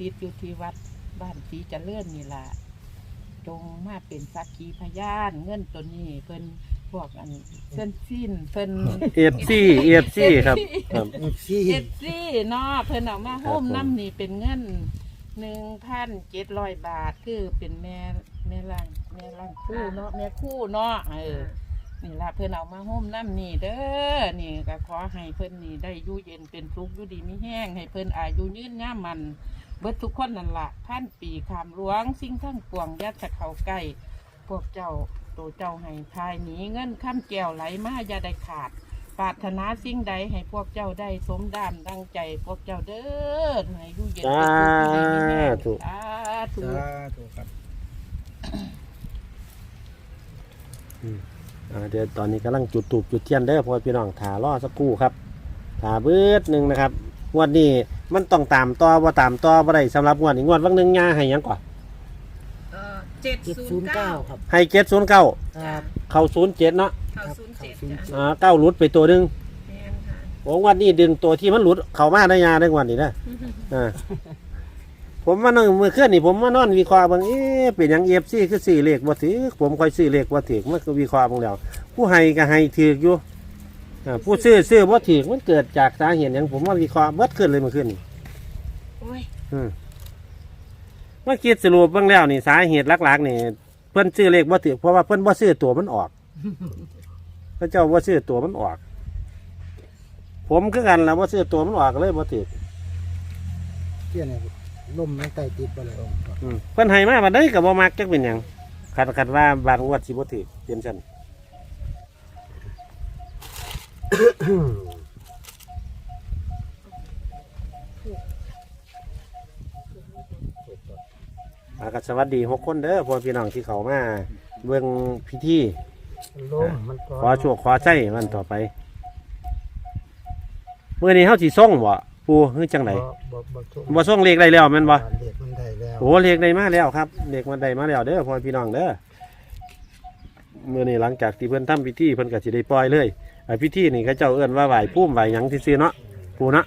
ติดอยู่ที่วัดบ้านสีเจริญนี่ล่ะจงมาเป็นสักขีพยานเงินตัวนี้เพิ่นพวกอันเส้นสิ้นเพิ่น เอฟซีเอฟซีครับครับเอฟซีเจ็ดซี่เนาะเพิ่นเอามาโฮมครับผมน้ำนี่เป็นเงินหนึ่งพันเจ็ดร้อยบาทคือเป็นแม่แม่ล่างแม่ล่างคู่เนาะแม่คู่เนาะเออนี่ละเพิ่นเอามาโฮมน้ำนี่เด้อนี่ก็ขอให้เพิ่นนี่ได้อยู่เย็นเป็นสุขอยู่ดีมีแห้งให้เพิ่นอายุยืนย่ามัน เบิดทุกคนนั่นละท่านปีคามหลวง สิ่งทั้งปวงยัดจะเข้าใกล้พวกเจ้าโตเจ้าให้ทายหนีเงินข้ามแก้วไหลมาอย่าได้ขาดปรารถนาสิ่งใดให้พวกเจ้าได้สมดามดังใจ พวกเจ้าเด้อให้อยู่เย็นเป็นสุขอยู่ดีมีแห้งสาธุสาธุสาธุครับอ่าเดี๋ยวตอนนี้กำลังจุดตูบจุดเทียนเด้อพ่อพี่น้องถารอสักครู่ครับถาเบิดหนึ่งนะครับงวดนี้ มันต้องตามต่อว่าตามต่อบ่ได้สำหรับงวดนี้งวดวันหนึ่งยาให้หยังก่อนเออเจ็ดเจ็ดศูศูนนย์ย์เก้าเก้าครับให้เจ็ดศูนย์เก้าครับเข้าศูนย์เจ็ดเนาะเข้าศูนย์เจ็ดเข้าศูนย์เจ็ดจ้ะอ่าเก้าหลุดไปตัวหนึ่งแม่นค่ะโอ้งวันนี้ดึงตัวที่มันหลุดเข้ามาได้ยาได้งวันนี้นะ อ่าผมมานั่งมือเคลื่อนนี่ผมมานอนวิเคราะห์เบางเอ๊ะเป็นหยังเอฟซีคือสี่เลขบ่ถือผมคอยซื้อเลขบ่ถือมันก็วิเคราะห์เบางแล้วผู้ให้ก็ให้ถืออยู่ อ่าผู้ซื้อซื้อบ่ถือมันเกิดจากสาเหตุหยังผมว่าวิเคราะห์เบิดขึ้นเลยเมื่อคืนนี่โอ้ยอืมเมื่อคิดสรุปเบ้างแล้วนี่สาเหตุหลักๆนี่เพิ่นซื้อเลขบ่ถือเพราะว่าเพิ่นบ่ซื้อตัวมันออกพระเจ้าบ่ซื้อตัวมันออก ผมคือกันแล้วบ่ซื้อตัวมันออกเลยบ่ถือเที่ยเนี่ยล่มไม่ไต่ติดไปเลยอืมเพิ่นให้มาบัดนี้ก็บ่มักจักเป็นหยังคัดคัดว่าบางงวดสิบ่ถือเปลี่ยนซั่น อาก็สวัสดีหกคนเด้อพ่อพี่น้องที่เขามาเบิ่งพิธีล่มมันก็ขอโชคขอใช้มันต่อไปมื้อนี้เฮาสิส่งบ่ปู่คือจังไดบ่บ่บ่ช่วงบ่ส่งเลขได้แล้วแม่นบ่ เด็กมันได้แล้วโอ้เลขได้มาแล้วครับเลขมันได้มาแล้วเด้อพ่อพี่น้องเด้อมื้อนี้หลังจากที่เพิ่นทำพิธีเพิ่นก็สิได้ปล่อยเลยไอ้ พิธีนี่เขาเจ้าเอื้อนว่าไหวพุ่มไหวหยังที่ซีเนาะปูเนาะ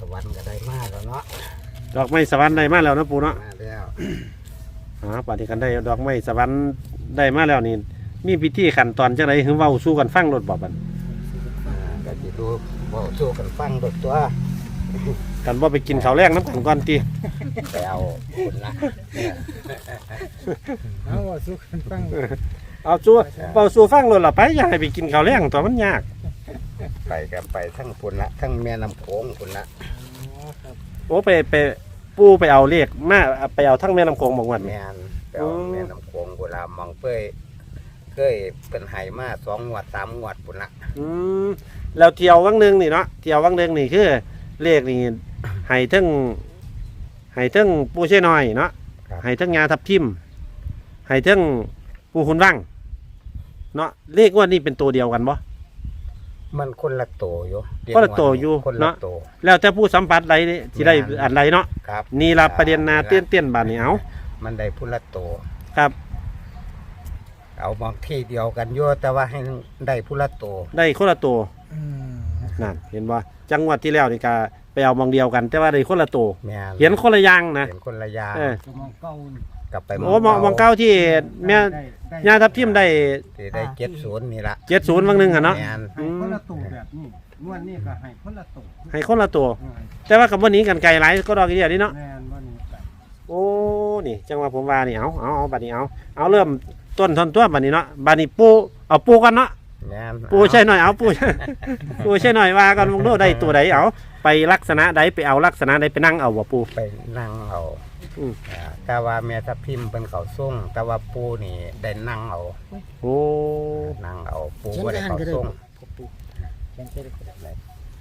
สวรรค์ก็ได้มากแล้วเนาะดอกไม้สวรรค์ได้มาแล้วนะปู่เนาะมาแล้วอ่าปฏิกันได้ดอกไม้สวรรค์ได้มาแล้วนี่ มีพิธีขั้นตอนจังไดถึงเว้าสู้กันฟังรถบ่บัดอ่าก็สิดูบ่สู้กันฟังดอกตัวกันบ่ไปกินข้าวแรงน้ำกันก่อนติไปเอาคนละเอาบ่สู้กันฟังเอาสู้เว้าสู้ฟังรถล่ะไปอย่าให้ไปกินข้าวแรงตัวมันยาก ไปกันไปทั้งพุ่นละทั้งแม่น้ำโขงพุ่นละโอ้ไปไปปู่ไปเอาเลขมาไปเอาทั้งแม่น้ำโขงบอกว่าแม่นไปเอาแม่น้ำโขงโบราณมองเป้ยเคยเป็นไหมาสองงวดสามงวดพุ่นละอืมแล้วเที่ยววังหนึงนี่เนาะเที่ยววังหนึงนี่คือ เลขนี่ให้ทั้งให้ทั้งปู่เช่น้อยเนาะให้ทั้งงาทับทิมให้ทั้งปู่คุณวังเนาะเลขงว่านี่เป็นตัวเดียวกันบ่ มันคนละโตอยู่เด็กคนละโตอยู่คนละเนาะ โต แล้วแต่ผู้สัมผัสใดสิได้แม่น อันใดเนาะครับนี่ละประเด็นนาเตี้ยนเตี้ยนบานนี่เอามันได้พุละโต ครับ เอาบางที่เดียวกันอยู่แต่ว่าให้ได้พุละโต ได้คนละตัวนั่นเห็นว่าจังหวัดที่แล้วนี่ก็ไปเอามองเดียวกัน แต่ว่าได้คนละตัวแม่เห็นคนละอย่างนะเห็นคนละอยางเออ ก ลับไปโอ้มองมองเก้าที่แม่ย่าทับทิมได้ที่ได้เจ็ดศูนย์นี่ละเจ็ดศูนย์บางหนึงอะเนาะ แม่นอืมคนละตัวแบบนี้นวดนี่ก็ให้คนละตัวให้คนละตัว แต่ว่ากับวันนี้กันไกลหลายก็ดอกอีเดียวนี่เนาะ แม่นวันนี้ก็โอ้ นี่ จังหวะผมว่านี่เอาเอาเอาบัดนี้เอาเอาเริ่มต้นทอนตัวบัดนี้เนาะบัดนี้ปูเอาปูกันเนาะ แม่นปูใช่หน่อยเอาปู ปูใช่หน่อยว่ากันวงโน้ได้ตัวใดเอาไปลักษณะใดไปเอาลักษณะใดไปนั่งเอาบ่ปูไปนั่งเอา อืม อ่าแต่ว่าแม่ทับพิมพ์เป็นเขาส่งแต่ว่าปูนี่ได้นั่งเอาโอ้นั่งเอาปูบ่ได้เขาส่ง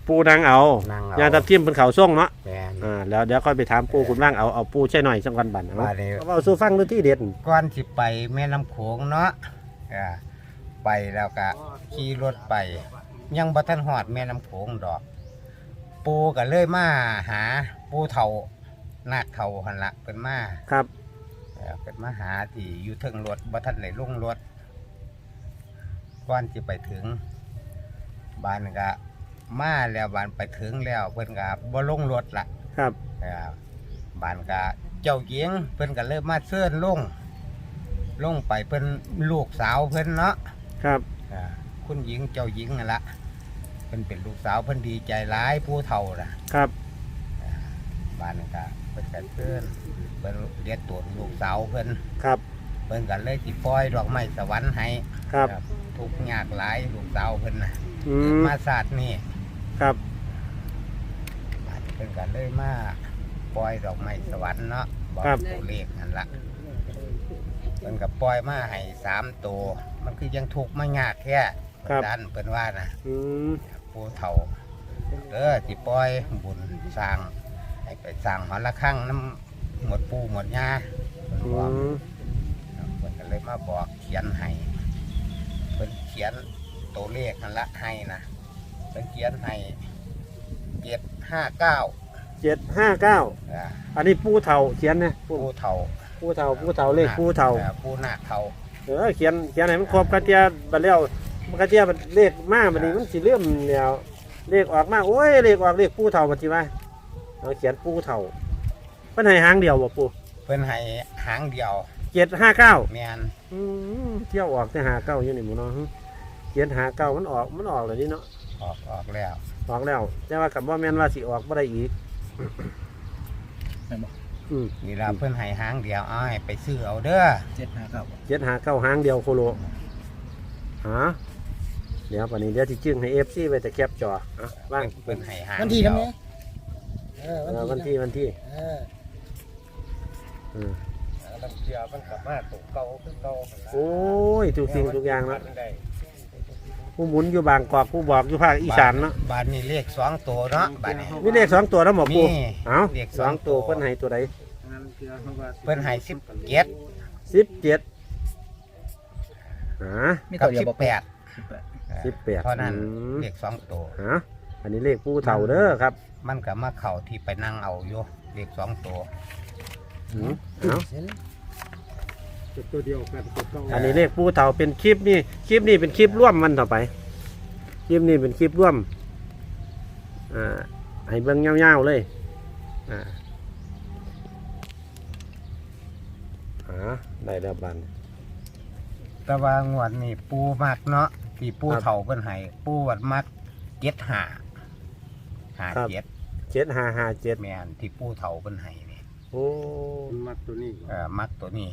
ปูนั่งเอานั่งเอา ยาทับทิมเป็นเขาส่งเนาะแม่น อ่าแล้วเดี๋ยวค่อยไปถามปูคุณว่างเอาเอาปูใช่หน่อยสักวันบัดเอาบ้านนี้เอาสู้ฟังดูที่เด็ดก่อนสิไปแม่น้ำโขงเนาะอ่าไปแล้วก็ขี่รถไป ยังบ่ทันหอดแม่น้ำโขงดอก ปูก็เลยมาหาปูเฒ่า นาคเฒ่าหันละเป็นมาครับเอ่อเป็นมาหาที่อยู่เทิงรถบ่ทันได้ลงรถก่อนสิไปถึงบ้านก็มาแล้วบ้านไปถึงแล้ว เพิ่นก็บ่ลงรถละครับเอ่อบ้านก็เจ้าหญิงเพิ่นก็เลยมาเชิญลง ลงไปเพิ่นลูกสาวเพิ่นเนาะ ครับเอ่อคุณหญิงเจ้าหญิงนั่นละเพิ่นเป็นลูกสาวเพิ่นดีใจร้ายผู้เฒ่าน่ะครับบ้านก็ เพิ่นก็เชิญเพิ่นเรียกตัวลูกสาวเพิ่นครับ เพิ่นก็เลยสิปล่อยดอกไม้สวรรค์ให้ครับ ทุกข์ยากหลายลูกสาวเพิ่นน่ะอืเกิดมมาศาสตร์นี่ครับบ้านเพิ่นก็เลยมาปล่อยดอกไม้สวรรค์เนาะบอกตัวเลขนั่นละเพิ่นก็ปล่อยมาให้สามตัวมันคือยังทุกข์มายากแค่ดันเพิ่นว่านะ อืม ผู้เฒ่าเด้อสิปล่อยบุญสร้าง ให้ไปสร้างหอระฆังน้ำหมดปู่หมดย่าเพิ่นอืบอกมเพิ่นก็เลยมาบอกเขียนให้เพิ่นเขียนตัวเลขนั่นละให้นะเพิ่นเขียนให้เจ็ดห้าเก้าเจ็ดห้าเก้าอ่าอันนี้ปูเถาเขียนนะปูผู้เฒ่า ปูเถาปูเถาเลขปูเถาอ่ผู้หน้าเฒ่าเออเขียนเขียนให้มันครบกระเทียบัดแล้วมันกระเทียบัดเลขมาบัดนี้มันสิเลื่อมแล้วเลขออกมาโอ้ยเลขออกเลขปูเถาบัดทีว่า เราเขียนปูเถาเพิ่นให้หางเดียวบ่ปูเพิ่นให้หางเดียวเจ็ดห้าเก้าแม่นอืมเที่ยวออกแต่หาเก้าอยู่นี่หมูเนาะเขียนหาเก้ามันออกมันออกเลยนี่เนาะออกออกแล้วออกแล้ว แต่ว่ากับว่าแม่นว่าสิออกบ่ได้อีกอืมนี่ล่ะเพิ่นให้หางเดียวเอาให้ไปซื้อเอาเด้อเจ็ดห้าเก้าเจ็ดหาเก้าหางเดียวโคโลฮะเดี๋ยวปันนี้เดี๋ยวที่จึงให้เอฟซีไปแต่แคปจออะว่างเพิ่นให้หางวันที่เดียวทำไง เออเออวันที่วันที่เอออืมลำเชียมันกลับมาตกเก่าคือเก่าโอ้ยทุกสิ่งทุกอย่างเนาะได้ผู้หมุนอยู่บางกอกผู้บอกอยู่ภาคอีสานเนาะบ้านนี้เลขสองตัวเนาะบ้านนี้มีเลขสองตัวแล้วหมอปูมีเอ้าเลขสสอองงตัวตัวเพิ่นให้ตัวใดเพิ่นให้สิบเจ็ดสิบเจ็ดฮะกับสิบแปดสิบแปดเท่านั้นอืมเลขสองตัวฮะ อันนี้เลขผู้เฒ่าเด้อครับมันก็มาเข่าที่ไปนั่งเอาอยู่เลขสองตัวอืมเอ้าตัวเดียวกันตัวเก้าอันนี้เลขผู้เฒ่าเป็นคลิปนี่คลิปนี้เป็นคลิปร่วมมันต่อไปคลิปนี้เป็นคลิปร่วมอ่าให้เบิ่งเงาวๆเลยอ่าอ่าได้แล้วบันแต่ว่างวดนี้ปูมักเนาะที่ปูครับเฒ่าเพิ่นให้ปูวัดมักเจ็ดหา หาครับ เจ็ดเจ็ดห้าห้าเจ็ดแม่นที่ปูเฒ่าเพิ่นให้นี่โอ้มัดตัวนี้เออมักตัวนี้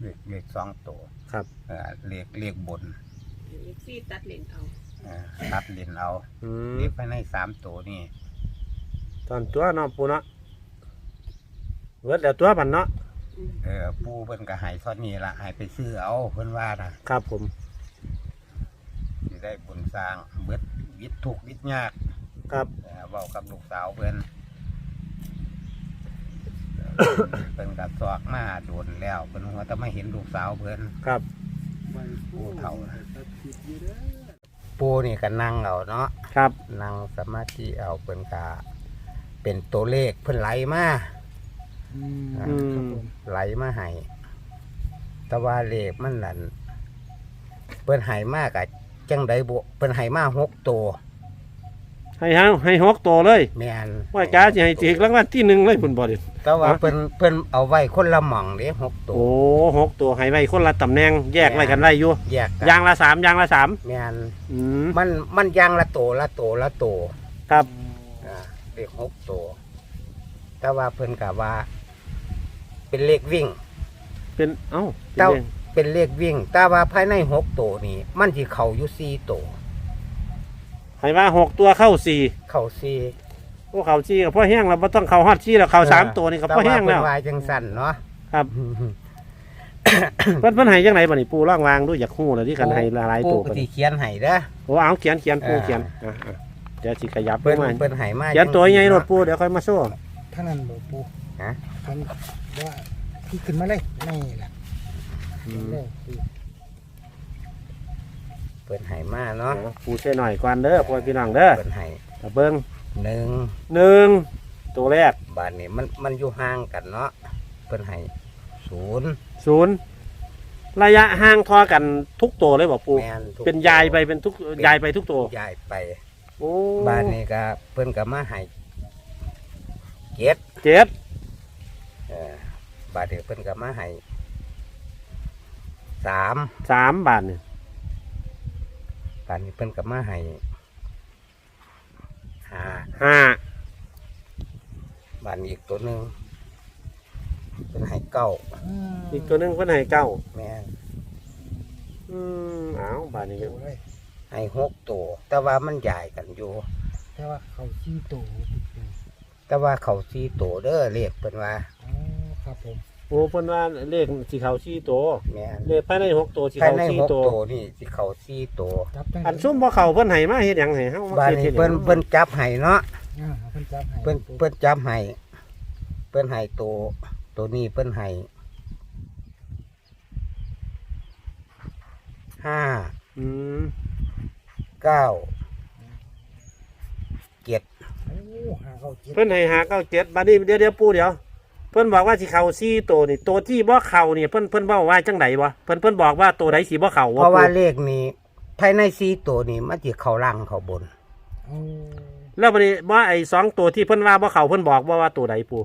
เลขเลขสองตัวครับเออเลขเลขบนซี่ตัดเลนเอาเออตัดเลนเอาอืมเลขภายในสามตัวนี่ตอนตัวเนาะปูเนาะเวิร์ดแล้วตัวบันเนาะเออปูเพิ่นก็ให้เท่านี้ละให้ไปซื้อเอาเพิ่นว่านะ ครับผม สิได้บุญสร้างเบิด วิทย์ทุกข์วิทย์ยากครับเออเว้ากับลูกสาวเพิ่น เพิ่นก็สอกมาโดนแล้วเพิ่นหัวแต่ไม่เห็นลูกสาวเพิ่น ครับเปูเฒ่าตัดคิดอยู่เด้อปูนี่ก็นั่งเอาเนาะครับนั่งสมาธิเอาเพิ่นกาเป็นตัวเลขเพิ่นไหลมาอืมอ่าอืมไหลมาให้แต่ว่าเลขมันนั่นเพิ่นให้มากอะ จังไดบ่เพิ่นให้มาหกตัวให้เฮาให้หกตัวเลยแม่นว่าจ้าสิให้จีกรางวัลที่หนึ่งเลยพุ่นบ่ดิแต่ว่าเพิ่นเพิ่นเอาไว้คนละหม่องเด้หกตัวโอ้หกตัวให้ไว้คนละตำแหน่งแยกไว้กันไว้อยู่แยกกันยางละสามยางละสามแม่นอืมมันมันอยางละตัวละตัวละตัวครับอ่าเลขหกตัวแต่ว่าเพิ่นกะว่า เป็นเลขวิ่ง เป็นเอ้าเจ้า เป็นเป็นเลขวิ่ง แต่ว่าภายในหกตัวนี้ มันที่เข้าอยู่สี่ตัวให้ว่าหกตัวเข้าสี่เข้าสี่พวกเขาสี่กับพ่อแห้งแล้วบ่ต้องเข้าฮอดสี่แล้วเข้าสามตัวนี่กับพ่อแห้งแล้วต่าเพิ่นวายจังสั่นเนาะครับเพิ่นเพิ่นให้จังไหนบ่นี่ปูร่างวางด้วยอยากฮู้เลยที่กันให้หลายๆตัวปูบัดที่นี้เขียนให้เด้อโอ้เอาเขียนเขียนปูอ่าเขียนอะอะเดี๋ยวสิขยับเพิ่นมาเพิ่นให้มาเขียนตัวใหญ่รถจังปูเดี๋ยวค่อยมาโซ่ท่านั้นบ่ปูฮะท่านว่าที่ขึ้นมาเลยนี่แหละ เลยปูเพิ่นให้มาเนาะเอาปูใส่หน่อยก่อนเด้อพ่อพี่น้องเด้อเพิ่นให้ตะเบิ่งหนึ่งหนึ่งตัวแรกบาทนี้มันมันอยู่ห่างกันเนาะเพิ่นให้ศูนย์ศูนย์ระยะห่างทอกันทุกตัวเลยบอกปูแม่นทุกเป็นยายไปเป็นทุกยายไปทุกตัวยายไปโอ้บ้านนี้ก็เพิ่นก็มาให้เจ็ดเจ็ดเออบ้านนี้เพิ่นก็มาให้ สามสามบาทเนี่ยบ้านนี้เพิ่นก็มาให้ห้าห้าบ้านนี้อีกตัวหนึงเพิ่นให้เก้าอีกตัวหนึงเพิ่นให้เก้าแม่นอืมเอาบาทนี้ก็ปูเลยให้หกตัว แต่ว่ามันใหญ่กันอยู่ แต่ว่าเขาชี้ตัวปูแต่ว่าเขาสี่ตัวเด้อเรียกเพิ่นว่า อ๋อครับผม โอ้เพิ่นว่าเลขสีเขาสี่ตัวแม่นเลขภายในหกตัวสีภายเขาในสี่หกตัวตัวนี่สิเขาสี่ตัวจับจังอันซุ่มบ่เขาเพิ่นให้มาเฮ็ดหยังให้เฮามาบ้านเฮ็ดนี้เฮ็ดหเพิ่ยันงเพิ่นจับให้เนาะอ่าเพิ่นจับให้เพิ่นเพิ่นจับให้เพิ่นให้ตัวตัวนี้เพิ่นให้ห้าอืมเก้าเจ็ดโอ้หาเขาเจ็ดเพิ่นให้หาเก้าเจ็ดบาดนี้เดี๋ยวเดี๋ยวปูเดี๋ยวเพิ่นบอกว่าสิเขาสี่ตัวนี่ตัวที่บ่เข้านี่เพิ่นเพิ่นเว้าว่าจังไดวะเพิ่นเพิ่นบอกว่าตัวใดสิบ่เข้าเพราะว่าปูเลขนี้ภายในสี่ตัวนี้มันจะเข้าล่างเข้าบนโอ้แล้วบัดนี้ว่าไอ้สองตัวที่เพิ่นว่าบ่เข้าเพิ่นบอกว่าว่าตัวใดปู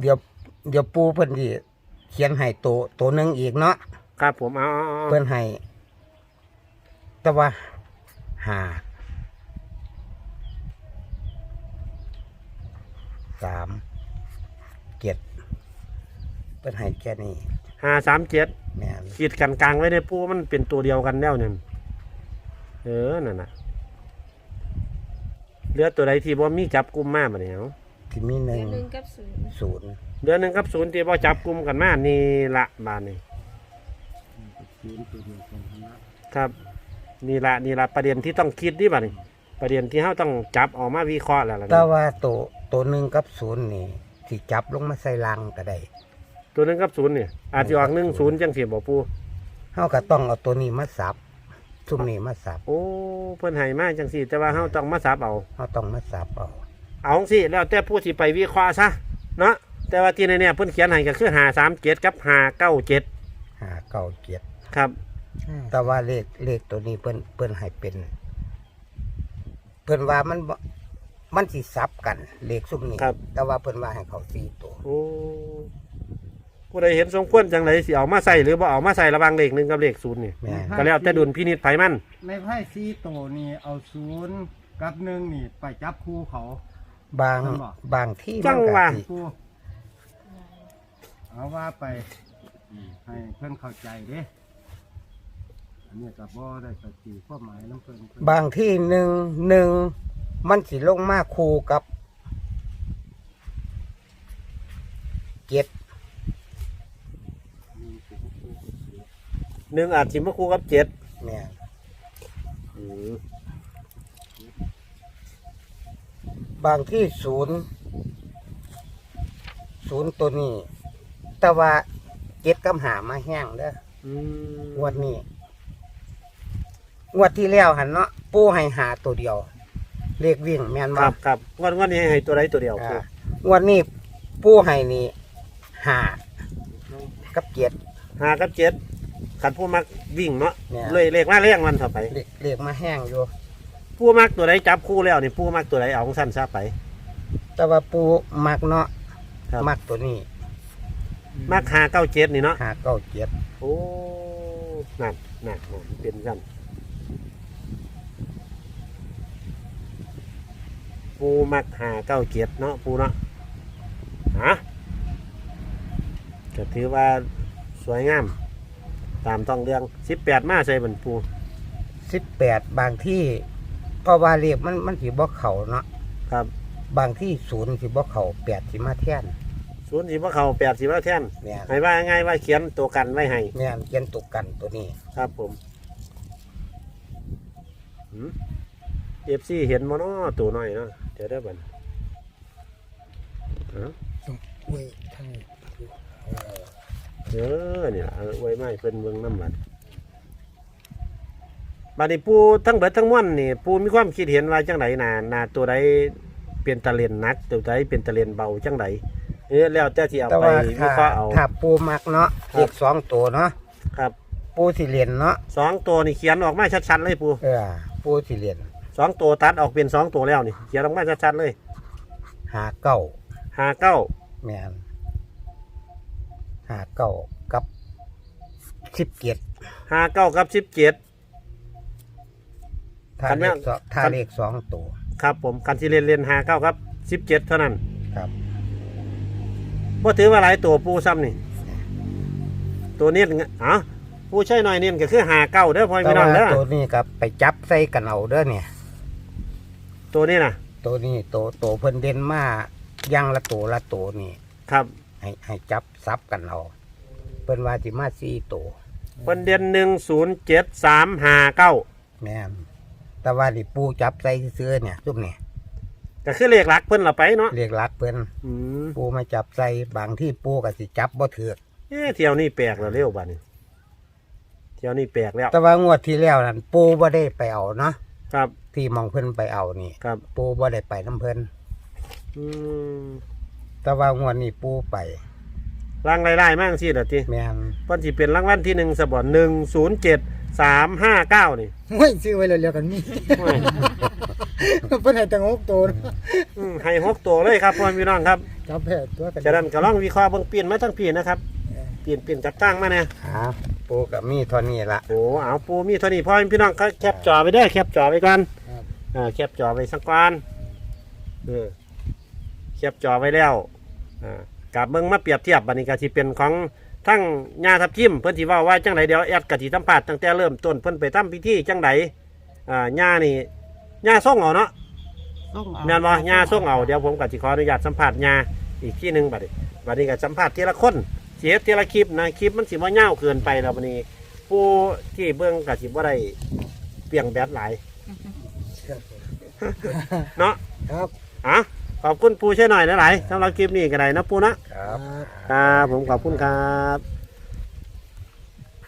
เดี๋ยวเดี๋ยวปูเพิ่นสิเขียนให้ตัวตัวหนึ่งอีกเนาะครับผมเอาเอาเอาเพิ่นให้แต่ว่าห้าสามเจ็ด เพิ่นให้แค่นี้ห้าสามเจ็ดแม่นขีดกันกลางไว้ในปูมันเป็นตัวเดียวกันแล้วเนี่ยเออนั่นน่ะเหลือตัวใดที่บ่มีจับกลุ่มมาบัดนี้เอาที่มีหเดืนึ่องนหนึ่งกับศูนย์ศูนย์เดือนหนึงครับศูนย์ที่บ่จับกลุ่มกันมานี่ละบาดนี้ศูนย์ตัวเดียวกันนะครับนี่ละนี่ละประเด็นที่ต้องคิดดิบัดนี้ ประเด็นที่เราต้องจับออกมาวิเคราะห์แล้วล่ะแต่ว่าตัวตัวหนึ่งกับศูนย์นี่ที่จับลงมาใส่ลังก็ได้ ตัวหนึงครับศูนย์เนี่ยอาจจะออกหนึ่งศูนย์จังสิบ่ปูเฮาก็ต้องเอาตัวนี้มาสับซุมนี้มาสับโอ้เพิ่นให้มาจังสิแต่ว่าเราต้องมาสับเอา เฮาต้องมาสับเอาเอาสิแล้วแต่ผู้สิไปวิเคราะห์ซะเนาะแต่ว่าที่ในเนี่ยเพิ่นเขียนให้ก็คือหาสามเจ็ดกับหาเก้าเจ็ดหาเก้าเจ็ดครับอ่าแต่ว่าเลขเลขตัวนี้เพิ่นเพิ่นให้เป็น เพิ่นว่ามันบ่มันสิสับกัน เลขซุมนี้ครับ แต่ว่าเพิ่นว่าให้เขาสี่ตัว โอ้ ผู้ใดเห็นสมควรจังไรสิเอามาใส่หรือบ่เอามาใส่ระหวังเลขหนึ่งกับเลขศูนย์นี่แม่น ก็แล้วแต่ดุลพินิจไผมันในไพ่ซีโตวนี่เอาศูนย์กับหนึ่งนี่ ไปจับคู่เขา บางเพิ่นบอกบางที่จัมันงก็ว่าสิคู่เอาว่าไปให้เพื่อนเข้าใจเด้อันนี้กับบ่ได้ปฏิความหมายน้ำเพิ่นเพิ่นบางที่หนึ่งหนึ่งมันสิลงมาคู่กับเจ็ด หนึ่งอาจสิมาคู่กับเจ็ดแม่นอืมบางที่ศูนย์ศูนย์ตัวนี้ แต่ว่าเจ็ดกับหามาแห้งเด้ออืมงวดนี้งวดที่แล้วหันเนาะปูให้หาตัวเดียว เลขวิ่งแม่นคบ่ รับครับงวันวันนี้ให้ตัวใดตัวเดียวอ่างวดนี้ปูให้นี่หากับเกียรติห้ากับเจ็ด ขันผู้มักวิ่งเนาะเนี่ย เลยเลขมาเรียงมันต่อไป เลขเลขมาแห้งอยู่ ผู้มักตัวใดจับคู่แล้วนี่ผู้มักตัวใดเอาของสั้นซะไป แต่ว่าปูมักเนาะครับ มักตัวนี้มักหาเก้าเจ็ดนี่เนาะหาเก้าเกียรติโอ้หนักหนักหนักเป็นกันปูมักหาเก้าเจ็ดเนาะปูเนาะฮะก็ถือว่าสวยงาม ตามต้องเรื่องสิบแปดมาใส่บรรปูสิบแปดบางที่เพราะว่าเลขมันมันสิบ่เข่าเนาะครับบางที่ศูนย์สิบ่เข่าแปดสิมาแท่นศูนย์สิบว่าเขาแปดสิบว่าแท่นแม่นให้ว่าง่ายว่าเขียนตัวกันไว้ให้แม่นเขียนตุกกันตัวนี้ ครับผมเอฟซีเห็นมโนอตัวน้อยเนาะเดี๋ยวได้บันเอ้าเว้ยทั้ง เออนี่ล่ะเอาไว้ไม้เพิ่นเบิ่งน้ำมันบัดนี้ปูทั้งเบิดทั้งมวลนี่ปูมีความคิดเห็นว่าจังไดนานาตัวใดเป็นตะเลนหนัก ตัวใดเป็นตะเลนเบาจังไดเออแล้วแต่ที่เอาแต่ไปว่าวิถ้าเคราะห์เอา ถ้าปูมักเนาะครับเลขสองตัวเนาะครับปูสิเรียนเนาะสองตัวนี่เขียนออกมาชัดๆเลยปูเออปูสิเรียนสองตัวตัดออกเป็นสองตัวแล้วนี่เขียนออกมาชัดๆเลยหาเก้าหาเก้าแม่น หาเก้ากับสิบเกียรติหาเก้ากับสิบเจ็ดถ้าคันแม่เลขสองถ้าคันเลขสองตัวครับผมคันที่เรียนเรียนหาเก้าครับสิบเจ็ดเท่านั้นครับว่าถือว่าหลายตัวปูซ้ำนี่ ตัวเนี้ยอ๋อปูใช่หน่อยเนียก็คือหาเก้าเด้อพ่อแต่พี่น้องว่าเด้อตัวนี้กับไปจับใส่กันเอาเด้อเนี่ย ตัวนี้นะตัวนี้ตัวตัวเพิ่นเด่นมาอยังละตัวละตัวนี่ ครับ ให้ให้จับซับกันเอาเพิ่นว่าสิมาสี่ตัวประเด็นหนึ่งศูนย์เจ็ดสามหาเก้าแม่นแต่ว่าดิปูจับใส่ซื้อๆเนี่ยซุปเนี่ยก็คือเลขหลักเพิ่นละไปเนาะเรียกรักเพิ่นอืมปูมาจับใส่บางที่ปูก็สิจับบ่ถือกเอ๊ะเที่ยวนี้แปลกแล้วเร็วบ้านี้เที่ยวนี้แปลกแล้วแต่ว่างวดที่แล้วนั่นปูบ่ได้ไปเอาเนาะครับที่มองเพิ่นไปเอานี่ ครับปูบ่ได้ไปน้ำเพิ่นอืม แต่ว่างวดนี้ปูไปรางไล่ๆมากสิเด้อทีแม่นเพิ่นสิเป็นรางวัลที่หนึ่งสบอนหนึ่งศูนย์เจ็ดสามห้าเก้านี่ไม่ซื้อไว้เร็วๆกันมีโอ้ยเพิ่นให้ตั้งหกตัวนะอืมให้หกตัวเลยครับพ่อพี่น้องครับจับแพทย์ตัวกันจากนั้นก็ลองวิเคราะห์เบิ่งเปลี่ยนมาทั้งเปลี่ยนนะครับเปลี่ยนเปลี่ยนจับตั้งมาเนี่ยครับปูกับมีเท่านี้ละ โอ้เอาปูมีเท่านี้พ่อพี่น้องก็แคปจอไปเด้อแคปจอไปก่อนอ่าแคปจอไปสักก่อนเออ แคปจอไปแล้วอ่ากับเบิ่งมาเปรียบเทียบบัดนี้ก็สิเป็นของทั้งญาทับทิมเพิ่นสิเว้าว่าจังไดเดี๋ยวแอดกะสิสัมภาษณ์ตั้งแต่เริ่มต้นเพิ่นไปทำพิธีจังไดอ่าญานี่ญาส่งเอาเนาะส่งเอาแม่นบ่ญาส่งเอาเดี๋ยวผมก็สิขออนุญาตสัมภาษณ์ญาอีกที่หนึงบัดนี้บัดนี้ก็สัมภาษณ์ทีละคนสิเฮ็ดทีละคลิปนะคลิปมันสิบ่ยาวเกินไปแล้วบัดนี้ ผู้ที่เบิ่งก็สิบ่ได้เปรียงแบดหลายเนาะครับอะ ขอบคุณปูใช่หน่อยหลายๆสำหรับคลิปนี้ก็ได้นะปูนะครับ ครับผมขอบคุณครับ